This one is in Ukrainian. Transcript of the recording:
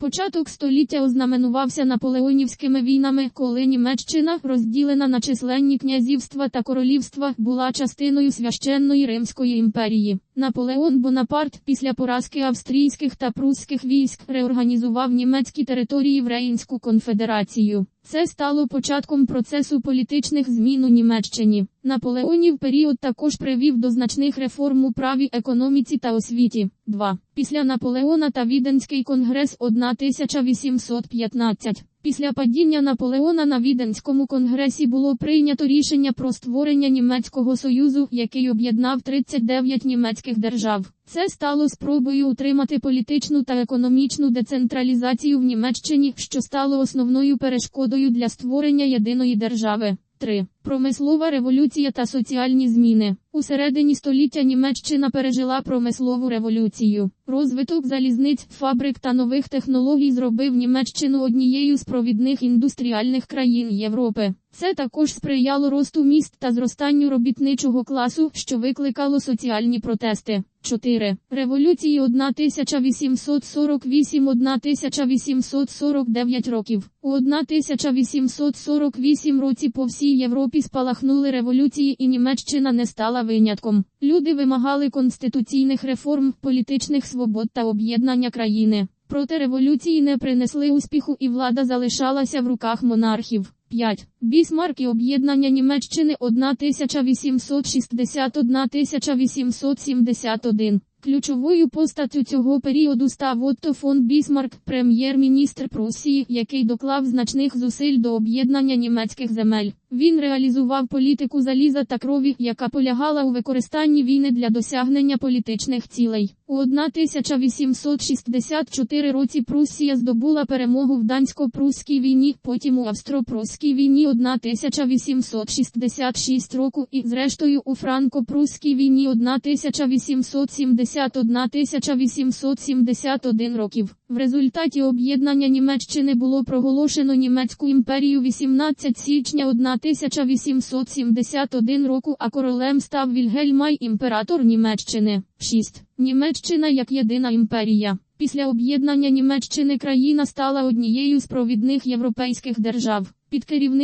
Початок століття ознаменувався наполеонівськими війнами, коли Німеччина, розділена на численні князівства та королівства, була частиною священної Римської імперії. Наполеон Бонапарт після поразки австрійських та прусських військ реорганізував німецькі території в Рейнську конфедерацію. Це стало початком процесу політичних змін у Німеччині. Наполеонів період також привів до значних реформ у праві, економіці та освіті. 2. Після Наполеона та Віденський конгрес 1815. Після падіння Наполеона на Віденському конгресі було прийнято рішення про створення Німецького союзу, який об'єднав 39 німецьких держав. Це стало спробою утримати політичну та економічну децентралізацію в Німеччині, що стало основною перешкодою для створення єдиної держави. 3. Промислова революція та соціальні зміни. У середині століття Німеччина пережила промислову революцію. Розвиток залізниць, фабрик та нових технологій зробив Німеччину однією з провідних індустріальних країн Європи. Це також сприяло росту міст та зростанню робітничого класу, що викликало соціальні протести. 4. Революції 1848-1849 років. У 1848 році по всій Європі спалахнули революції і Німеччина не стала винятком. Люди вимагали конституційних реформ, політичних свобод та об'єднання країни. Проте революції не принесли успіху і влада залишалася в руках монархів. 5. Бісмарк і об'єднання Німеччини 1861-1871. Ключовою постаттю цього періоду став Отто фон Бісмарк, прем'єр-міністр Прусії, який доклав значних зусиль до об'єднання німецьких земель. Він реалізував політику заліза та крові, яка полягала у використанні війни для досягнення політичних цілей. У 1864 році Пруссія здобула перемогу в дансько-прусській війні, потім у австро-прусській війні 1866 року і, зрештою, у франко-прусській війні 1871-1871 років. В результаті об'єднання Німеччини було проголошено Німецьку імперію 18 січня 1871 року, а королем став Вільгельмай, імператор Німеччини. 6. Німеччина як єдина імперія. Після об'єднання Німеччини країна стала однією з провідних європейських держав. Під керівництвом